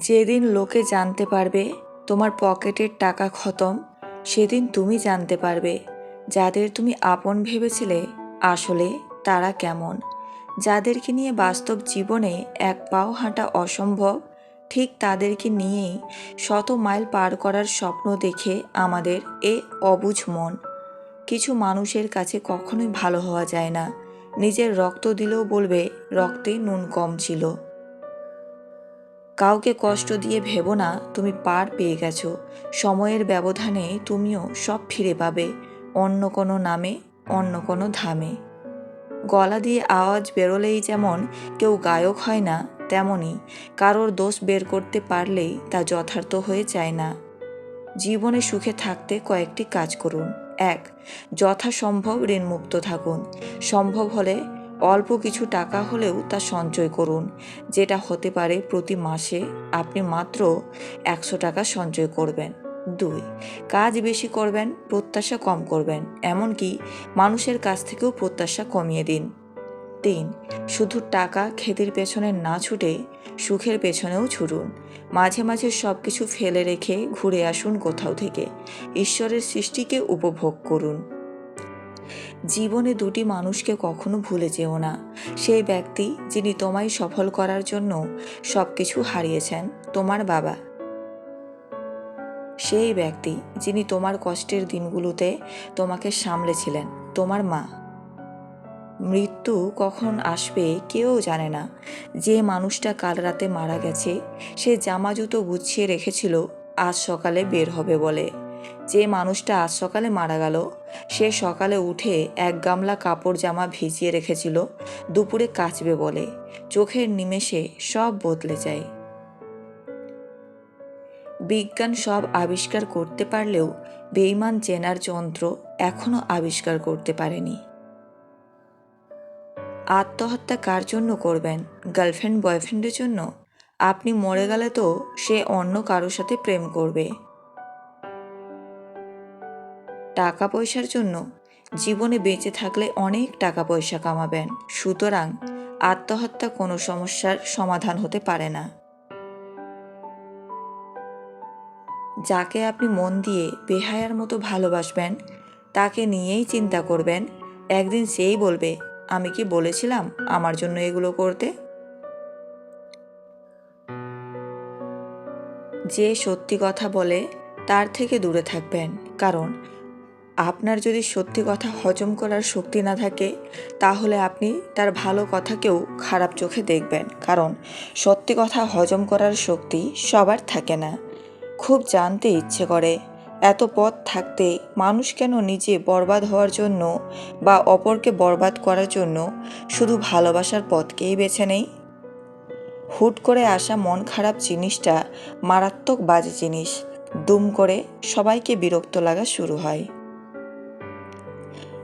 যেদিন লোকে জানতে পারবে তোমার পকেটের টাকা খতম, সেদিন তুমি জানতে পারবে যাদের তুমি আপন ভেবেছিলে আসলে তারা কেমন। যাদেরকে নিয়ে বাস্তব জীবনে এক পাও হাঁটা অসম্ভব, ঠিক তাদেরকে নিয়েই শত মাইল পার করার স্বপ্ন দেখে আমাদের এ অবুঝ মন। কিছু মানুষের কাছে কখনোই ভালো হওয়া যায় না। নিজের রক্ত দিলেও বলবে, রক্তে নুন কম ছিল। কাউকে কষ্ট দিয়ে ভেবো না, তুমি পার পেয়ে গেছো। সময়ের ব্যবধানে তুমিও সব ফিরে পাবে, অন্য কোনো নামে, অন্য কোনো ধামে। গলা দিয়ে আওয়াজ বেরোলেই যেমন কেউ গায়ক হয় না তেমনই কারোর দোষ বের করতে পারলেই তা যথার্থ হয়ে যায় না। জীবনে সুখে থাকতে কয়েকটি কাজ করুন। এক, যথাসম্ভব ঋণমুক্ত থাকুন। সম্ভব হলে অল্প কিছু টাকা হলেও তা সঞ্চয় করুন, যেটা হতে পারে প্রতি মাসে আপনি মাত্র একশো টাকা সঞ্চয় করবেন। দুই, কাজ বেশি করবেন, প্রত্যাশা কম করবেন, এমনকি মানুষের কাছ থেকেও প্রত্যাশা কমিয়ে দিন। তিন, শুধু টাকা খেতির পেছনে না ছুটে সুখের পেছনেও ছুটুন। মাঝে মাঝে সব কিছু ফেলে রেখে ঘুরে আসুন কোথাও থেকে। ঈশ্বরের সৃষ্টিকে উপভোগ করুন। জীবনে দুটি মানুষকে কখনো ভুলে যেও না। সেই ব্যক্তি যিনি তোমায় সফল করার জন্য সব কিছু হারিয়েছেন, তোমার বাবা। সেই ব্যক্তি যিনি তোমার কষ্টের দিনগুলোতে তোমাকে সামলেছিলেন, তোমার মা। মৃত্যু কখন আসবে কেউ জানে না। যে মানুষটা কাল রাতে মারা গেছে, সে জামা জুতো গুছিয়ে রেখেছিল, আজ সকালে বের হবে বলে। যে মানুষটা আজ সকালে মারা গেল, সে সকালে উঠে এক গামলা কাপড় জামা ভিজিয়ে রেখেছিল, দুপুরে কাচবে বলে। চোখের নিমেষে সব বদলে যায়। বিজ্ঞান সব আবিষ্কার করতে পারলেও বেইমান চেনার যন্ত্র এখনও আবিষ্কার করতে পারেনি। আত্মহত্যা কার জন্য করবেন? গার্লফ্রেন্ড বয়ফ্রেন্ডের জন্য? আপনি মরে গেলে তো সে অন্য কারোর সাথে প্রেম করবে। টাকা পয়সার জন্য জীবনে বেঁচে থাকলে অনেক টাকা পয়সা কামাবেন। সুতরাং আত্মহত্যা কোনো সমস্যার সমাধান হতে পারে না। যাকে আপনি মন দিয়ে বেহায়ার মতো ভালোবাসবেন, তাকে নিয়েই চিন্তা করবেন। একদিন সেই বলবে, আমি কি বলেছিলাম আমার জন্য এগুলো করতে? যে সত্যি কথা বলে, তার থেকে দূরে থাকবেন। কারণ আপনার যদি সত্যি কথা হজম করার শক্তি না থাকে, তাহলে আপনি তার ভালো কথাকেও খারাপ চোখে দেখবেন। কারণ সত্যি কথা হজম করার শক্তি সবার থাকে না। খুব জানতে ইচ্ছে করে, এত পথ থাকতে মানুষ কেন নিজে বরবাদ হওয়ার জন্য বা অপরকে বরবাদ করার জন্য শুধু ভালোবাসার পথকেই বেছে নেই হুট করে আসা মন খারাপ জিনিসটা মারাত্মক বাজে জিনিস। দুম করে সবাইকে বিরক্ত লাগা শুরু হয়।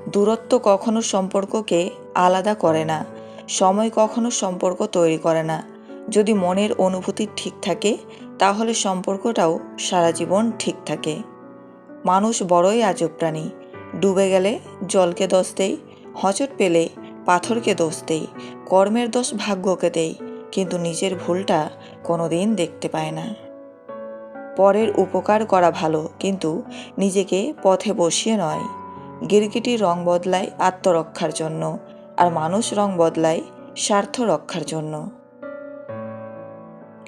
দূরত্ব কখনো সম্পর্ককে আলাদা করে না, সময় কখনো সম্পর্ক তৈরি করে না। যদি মনের অনুভূতি ঠিক থাকে, তাহলে সম্পর্কটাও সারা জীবন ঠিক থাকে। মানুষ বড়ই আজব প্রাণী। ডুবে গেলে জলকে দোষ দেই হচট পেলে পাথরকে দোষ দেই কর্মের দোষ ভাগ্যকে দেই কিন্তু নিজের ভুলটা কোনোদিন দেখতে পায় না। পরের উপকার করা ভালো, কিন্তু নিজেকে পথে বসিয়ে নয়। গিরগিটি রং বদলায় আত্মরক্ষার জন্য আর মানুষ রং বদলায় স্বার্থ রক্ষার জন্য।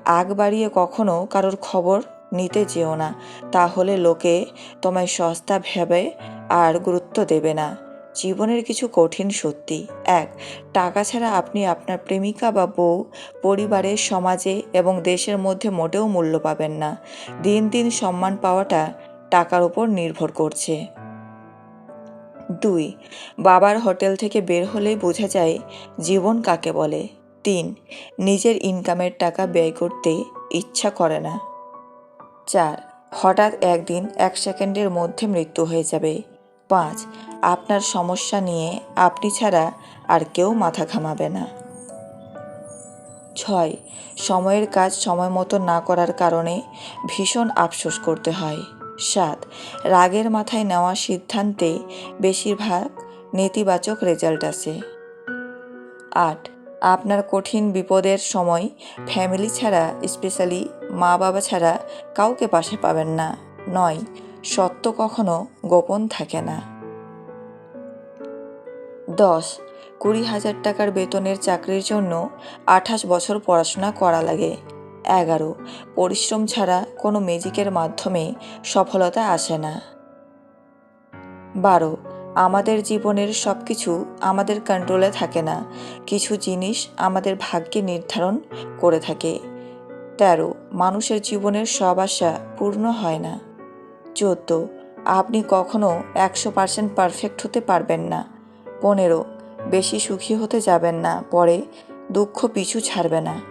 আগ বাড়িয়ে কখনো কারোর খবর নিতে যেও না, তাহলে লোকে তোমায় সস্তা ভেবে আর গুরুত্ব দেবে না। জীবনের কিছু কঠিন সত্যি। এক, টাকা ছাড়া আপনি আপনার প্রেমিকা বা বউ পরিবারে, সমাজে এবং দেশের মধ্যে মোটেও মূল্য পাবেন না। দিন দিন সম্মান পাওয়াটা টাকার উপর নির্ভর করছে। দুই, বাবার হোটেল থেকে বের হলেই বোঝা যায় জীবন কাকে বলে। তিন, নিজের ইনকামের টাকা ব্যয় করতে ইচ্ছা করে না। চার, হঠাৎ একদিন এক সেকেন্ডের মধ্যে মৃত্যু হয়ে যাবে। পাঁচ, আপনার সমস্যা নিয়ে আপনি ছাড়া আর কেউ মাথা ঘামাবে না। ছয়, সময়ের কাজ সময় মতো না করার কারণে ভীষণ আফসোস করতে হয়। সাত রাগের মাথায় নেওয়া সিদ্ধান্তে বেশিরভাগ নেতিবাচক রেজাল্ট আসে আট, আপনার কঠিন বিপদের সময় ফ্যামিলি ছাড়া, স্পেশালি মা বাবা ছাড়া কাউকে পাশে পাবেন না। নয়, সত্য কখনো গোপন থাকে না। দশ, কুড়ি হাজার টাকার বেতনের চাকরির জন্য আঠাশ বছর পড়াশোনা করা লাগে। এগারো। পরিশ্রম ছাড়া কোনো ম্যাজিকের মাধ্যমে সফলতা আসে না। বারো। আমাদের জীবনের সব কিছু আমাদের কন্ট্রোলে থাকে না। কিছু জিনিস আমাদের ভাগ্যে নির্ধারণ করে থাকে। তেরো। মানুষের জীবনের সব আশা পূর্ণ হয় না। চোদ্দ। আপনি কখনো একশো পার্সেন্ট পারফেক্ট হতে পারবেন না। পনেরো। বেশি সুখী হতে যাবেন না। পরে দুঃখ পিছু ছাড়বে না।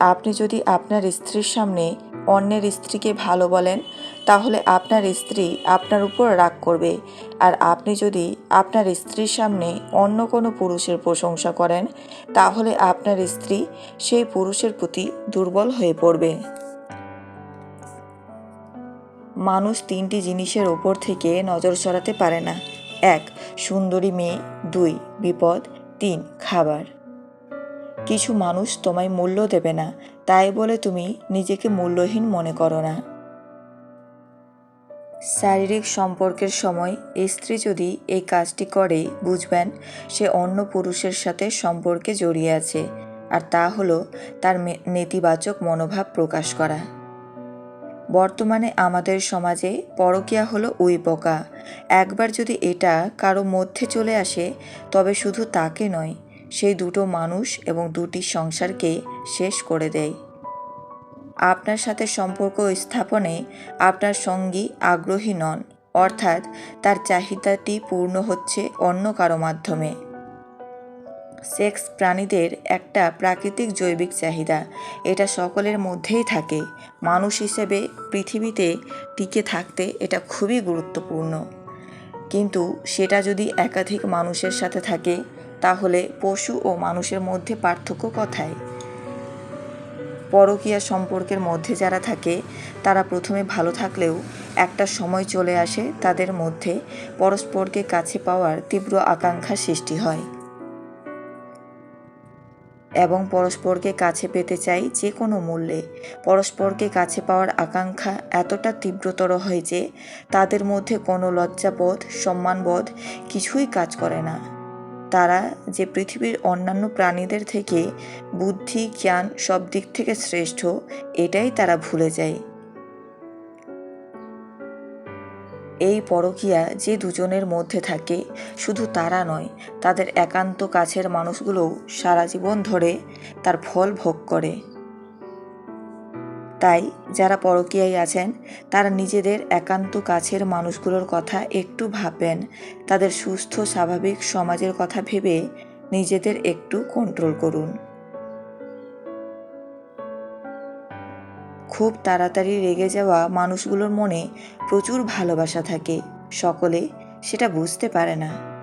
আপনি যদি আপনার স্ত্রীর সামনে অন্যের স্ত্রীকে ভালো বলেন, তাহলে আপনার স্ত্রী আপনার উপর রাগ করবে। আর আপনি যদি আপনার স্ত্রীর সামনে অন্য কোনো পুরুষের প্রশংসা করেন, তাহলে আপনার স্ত্রী সেই পুরুষের প্রতি দুর্বল হয়ে পড়বে। মানুষ তিনটি জিনিসের ওপর থেকে নজর সরাতে পারে না। এক, সুন্দরী মেয়ে। দুই, বিপদ। তিন, খাবার। কিছু মানুষ তোমায় মূল্য দেবে না। তাই বলে তুমি নিজেকে মূল্যহীন মনে করো না। শারীরিক সম্পর্কের সময় স্ত্রী যদি এই কাজটি করে, বুঝবেন সে অন্য পুরুষের সাথে সম্পর্কে জড়িয়ে আছে, আর তা হলো তার নেতিবাচক মনোভাব প্রকাশ করা। বর্তমানে আমাদের সমাজে পরকীয়া হলো উই পোকা। একবার যদি এটা কারও মধ্যে চলে আসে, তবে শুধু তাকে নয় সেই দুটো মানুষ এবং দুটি সংসারকে শেষ করে দেয়। আপনার সাথে সম্পর্ক স্থাপনে আপনার সঙ্গী আগ্রহী নন, অর্থাৎ তার চাহিদাটি পূর্ণ হচ্ছে অন্য কারও মাধ্যমে। সেক্স প্রাণীদের একটা প্রাকৃতিক জৈবিক চাহিদা, এটা সকলের মধ্যেই থাকে। মানুষ হিসেবে পৃথিবীতে টিকে থাকতে এটা খুবই গুরুত্বপূর্ণ। কিন্তু সেটা যদি একাধিক মানুষের সাথে থাকে তাহলে পশু ও মানুষের মধ্যে পার্থক্য কথায়? পরকীয়া সম্পর্কের মধ্যে যারা থাকে, তারা প্রথমে ভালো থাকলেও একটা সময় চলে আসে তাদের মধ্যে পরস্পরকে কাছে পাওয়ার তীব্র আকাঙ্ক্ষা সৃষ্টি হয়। এবং পরস্পরকে কাছে পেতে চাই যে কোনো মূল্যে। পরস্পরকে কাছে পাওয়ার আকাঙ্ক্ষা এতটা তীব্রতর হয় যে তাদের মধ্যে কোনো লজ্জাবোধ, সম্মানবোধ কিছুই কাজ করে না। তারা যে পৃথিবীর অন্যান্য প্রাণীদের থেকে বুদ্ধি, জ্ঞান সব দিক থেকে শ্রেষ্ঠ, এটাই তারা ভুলে যায়। এই পরকিয়া যে দুজনের মধ্যে থাকে, শুধু তারা নয়, তাদের একান্ত কাছের মানুষগুলোও সারা জীবন ধরে তার ফল ভোগ করে। তাই যারা পরকীয়ায় আছেন, তারা নিজেদের একান্ত কাছের মানুষগুলোর কথা একটু ভাববেন। তাদের সুস্থ, স্বাভাবিক সমাজের কথা ভেবে নিজেদের একটু কন্ট্রোল করুন। খুব তাড়াতাড়ি রেগে যাওয়া মানুষগুলোর মনে প্রচুর ভালোবাসা থাকে। সকলে সেটা বুঝতে পারে না।